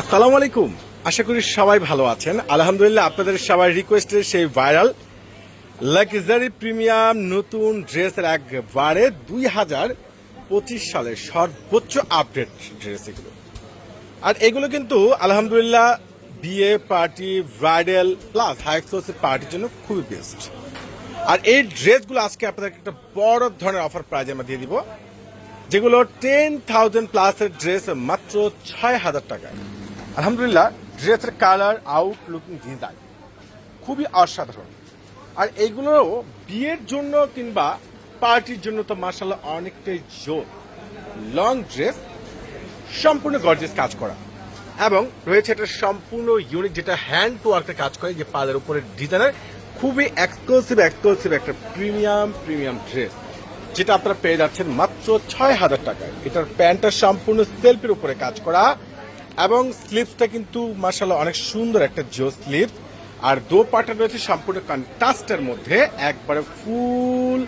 আসসালামু আলাইকুম। আশা করি সবাই ভালো আছেন। আলহামদুলিল্লাহ আপনাদের সবাই রিকোয়েস্টের সেই ভাইরাল লাক্সারি প্রিমিয়াম নতুন ড্রেসের একবারে দুই হাজার পঁচিশ সালের সর্বোচ্চ আপডেট ড্রেস এগুলো। আর এগুলো কিন্তু আলহামদুলিল্লাহ বিয়ে party bridal plus high exclusive পার্টির জন্য খুবই বেস্ট আর এই ড্রেসগুলো আজকে আপনাদেরকে একটা বড় ধরনের অফার প্রাইজ আমরা দিয়ে দিব, যেগুলো টেন থাউজেন্ড প্লাসের ড্রেস মাত্র ছয় হাজার টাকায়। আলহামদুলিল্লাহ ড্রেসের কালার আউট লুকিং ডিজাইন। খুবই অসাধারণ। আর এইগুলো বিয়ের জন্য কিংবা পার্টির জন্য তো মার্শাল্লাহ অনেকটাই জোর। লং ড্রেস সম্পূর্ণ গর্জেস কাজ করা। এবং রয়েছে এটা সম্পূর্ণ ইউনিক যেটা হ্যান্ড টু ওয়ার্কের কাজ করে, যে পালের উপরে ডিজাইনের খুবই এক্সক্লুসিভ এক্সক্লুসিভ একটা প্রিমিয়াম প্রিমিয়াম ড্রেস যেটা আপনারা পেয়ে যাচ্ছেন মাত্র ছয় হাজার টাকায়। এটার প্যান্টটা সম্পূর্ণ সেলফের উপরে কাজ করা। এবং স্লিপসটা কিন্তু মার্শাল্লাহ অনেক সুন্দর একটা জো স্লিপ আর দো পাটা রয়েছে সম্পূর্ণ কন্ট্রাস্টের মধ্যে। একবারে ফুল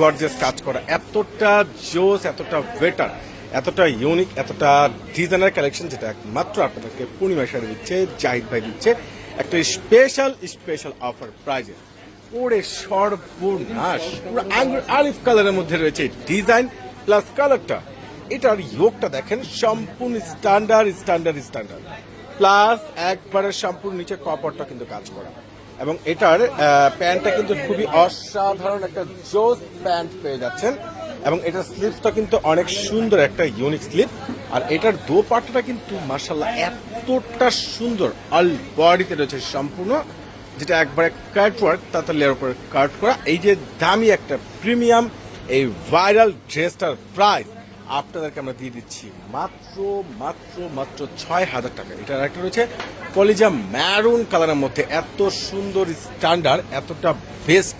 গর্জেস কাজ করা। এতটা জোস এতটা বেটার এতটা ইউনিক এতটা ডিজাইনার কালেকশন যেটা একমাত্র আপনাদেরকে পূর্ণিমা শাড়ি দিচ্ছে, জাহিদ ভাই দিচ্ছে। একটা স্পেশাল স্পেশাল অফার প্রাইজে পুরে সর্বনাশ! পুরো আলিফ কালারের মধ্যে রয়েছে ডিজাইন প্লাস কালারটা এটার ইয়োগটা দেখেন, সম্পূর্ণ স্ট্যান্ডার্ড স্ট্যান্ডার্ড স্ট্যান্ডার্ড প্লাস একবারে সম্পূর্ণ নিচে কপারটা কিন্তু কাজ করা। এবং এটার প্যান্টটা কিন্তু খুবই অসাধারণ একটা জোস প্যান্ট পেয়ে যাচ্ছেন। এবং এটার স্লিপসটা কিন্তু অনেক সুন্দর একটা ইউনিক স্লিপ আর এটার দো পাটটা কিন্তু মার্শাল্লাহ এতটা সুন্দর। অল বডিতে রয়েছে সম্পূর্ণ, যেটা একবারে কাট ওয়ার্ক তাতে লেয়ার উপরে কাট করা। এই যে দামি একটা প্রিমিয়াম এই ভাইরাল ড্রেসটার প্রাইস আপনাদেরকে আমরা দিয়ে দিচ্ছি মাত্র মাত্র মাত্র ছয় হাজার টাকা। এটার একটা রয়েছে, কলিজা ম্যারুন কালারের মধ্যে এত সুন্দর স্ট্যান্ডার্ড এতটা বেস্ট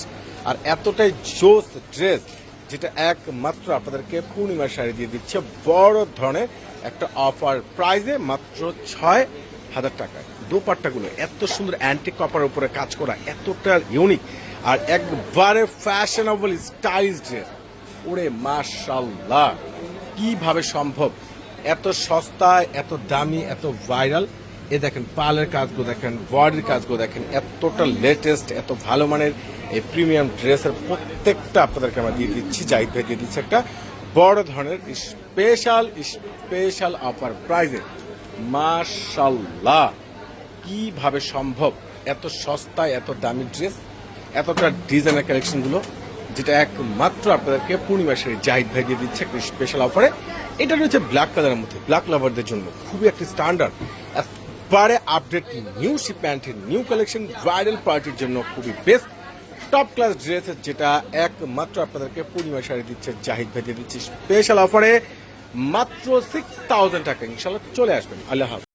আর এতটাই জোস ড্রেস যেটা একমাত্র আপনাদেরকে পূর্ণিমা শাড়ি দিয়ে দিচ্ছে। বড় ধরনের একটা অফার প্রাইজে মাত্র ছয় হাজার টাকায় দোপাট্টাগুলো এত সুন্দর অ্যান্টিক কপার উপরে কাজ করা, এতটা ইউনিক আর একবারে ফ্যাশনেবল স্টাইলিশ ড্রেস ওরে মাশাল্লাহ। কীভাবে সম্ভব? এত সস্তায় এত দামি, এত ভাইরাল। এ দেখেন, পালের কাজগুলো দেখেন, বডির কাজগুলো দেখেন, এতটা লেটেস্ট এত ভালো মানের এই প্রিমিয়াম ড্রেসের প্রত্যেকটা আপনাদেরকে আমরা দিয়ে দিচ্ছি ভাই দিয়ে দিচ্ছি একটা বড় ধরনের স্পেশাল স্পেশাল অফার প্রাইজে মাশাল্লাহ কীভাবে সম্ভব? এত সস্তায় এত দামি ড্রেস এতটা ডিজাইনের কালেকশনগুলো যেটা একমাত্র আপনাদেরকে পূর্ণিমা শাড়ি জাহিদ ভাই দিয়ে দিচ্ছে একটা স্পেশাল অফারে এটা রয়েছে ব্ল্যাক কালারের মধ্যে ব্ল্যাক লাভারদের জন্য। খুবই একটা স্ট্যান্ডার্ড একবারে আপডেট নিউ প্যান্টের নিউ কালেকশন ব্রাইডাল পার্টির জন্য খুবই বেস্ট টপ ক্লাস ড্রেস যেটা একমাত্র আপনাদেরকে পূর্ণিমা শাড়ি দিচ্ছে জাহিদ ভাই দিয়ে দিচ্ছে স্পেশাল অফারে মাত্র সিক্স থাউজেন্ড টাকা ইনশাল্লাহ চলে আসবেন। আল্লাহ